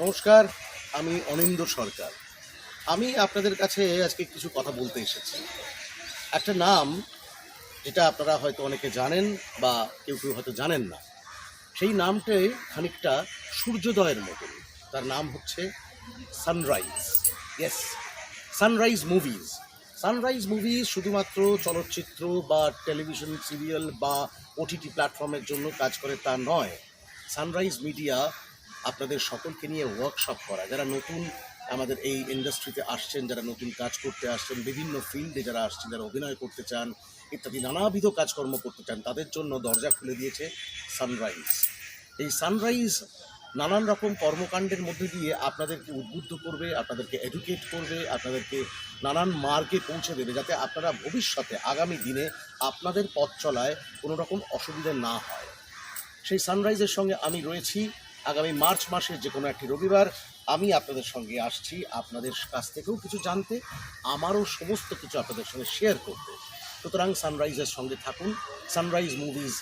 নমস্কার, আমি অনিন্দ সরকার। আমি আপনাদের কাছে আজকে কিছু কথা বলতে এসেছি। একটা নাম, যেটা আপনারা হয়তো অনেকে জানেন বা কেউ কেউ হয়তো জানেন না। সেই নামটাই খানিকটা সূর্যোদয়ের মতন। তার নাম হচ্ছে Sunrise. Yes Sunrise Movies. Sunrise Movies শুধুমাত্র চলচ্চিত্র বা টেলিভিশন, সিরিয়াল বা ওটিটি প্ল্যাটফর্মের জন্য কাজ করে তা নয়। সানরাইজ মিডিয়া আপনাদের সকলকে নিয়ে ওয়ার্কশপ করা। যারা নতুন আমাদের এই ইন্ডাস্ট্রিতে আসছেন, যারা নতুন কাজ করতে আসছেন, বিভিন্ন ফিল্ডে যারা আসছেন, যারা অভিনয় করতে চান, ইত্যাদি, নানাবিধ কাজকর্ম করতে চান, তাদের জন্য দরজা খুলে দিয়েছে সানরাইজ এই সানরাইজ নানান রকম কর্মকাণ্ডের মধ্যে দিয়ে আপনাদেরকে উদ্বুদ্ধ করবে, আপনাদেরকে এডুকেট করবে, আপনাদেরকে নানান মার্গে পৌঁছে দেবে, যাতে আপনারা ভবিষ্যতে, আগামী দিনে আপনাদের পথ চলায় কোনো রকম অসুবিধা না হয়। সেই সানরাইজের সঙ্গে আমি রয়েছি। আগামী মার্চ মাসের যে কোনো একটি রবিবার আমি আপনাদের সঙ্গে আসছি আপনাদের কাছ থেকেও কিছু জানতে, আমারও সমস্ত কিছু আপনাদের সঙ্গে শেয়ার করতে। সুতরাং সানরাইজের সঙ্গে থাকুন সানরাইজ মুভিজ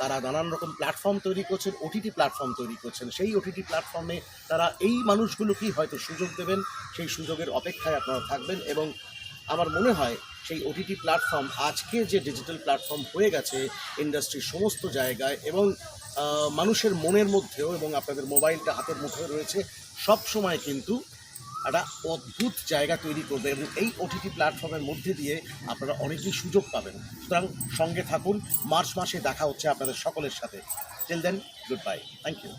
তারা নানান রকম প্ল্যাটফর্ম তৈরি করছেন ওটিটি প্ল্যাটফর্ম তৈরি করছেন। সেই ওটিটি প্ল্যাটফর্মে তারা এই মানুষগুলোকেই হয়তো সুযোগ দেবেন, সেই সুযোগের অপেক্ষায় আপনারা থাকবেন এবং আমার মনে হয় সেই ওটিটি প্ল্যাটফর্ম আজকে যে ডিজিটাল প্ল্যাটফর্ম হয়ে গেছে ইন্ডাস্ট্রির সমস্ত জায়গায় এবং মানুষের মনের মধ্যেও এবং আপনাদের মোবাইলটা হাতের মুঠোয় রয়েছে, সব সময় কিন্তু একটা অদ্ভুত জায়গা তৈরি করবে এবং এই ওটিটি প্ল্যাটফর্মের মধ্যে দিয়ে আপনারা অনেকেই সুযোগ পাবেন। সুতরাং সঙ্গে থাকুন, মার্চ মাসে দেখা হচ্ছে আপনাদের সকলের সাথে। Till then goodbye thank you